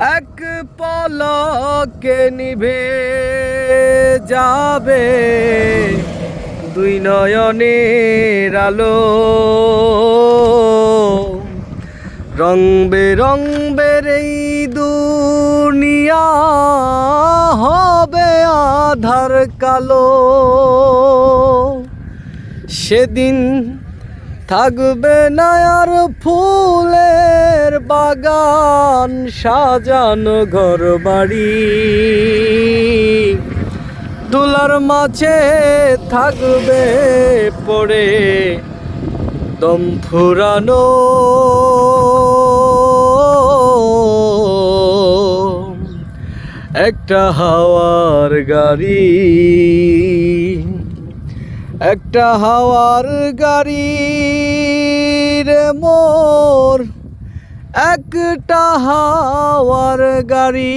এক পলকে নিভে যাবে দুই নয়নের আলো। রং বেরং বেরেই দুনিয়া হবে আধার কালো। সেদিন থাকবে না আর ফুলের বাগান সাজানো ঘর বাড়ি। দুলার মাঝে থাকবে পড়ে দম ফুরানো। একটা হাওয়ার গাড়ি, একটা হাওয়ার গাড়ি রে মোর। একটা হাওয়ার গাড়ি।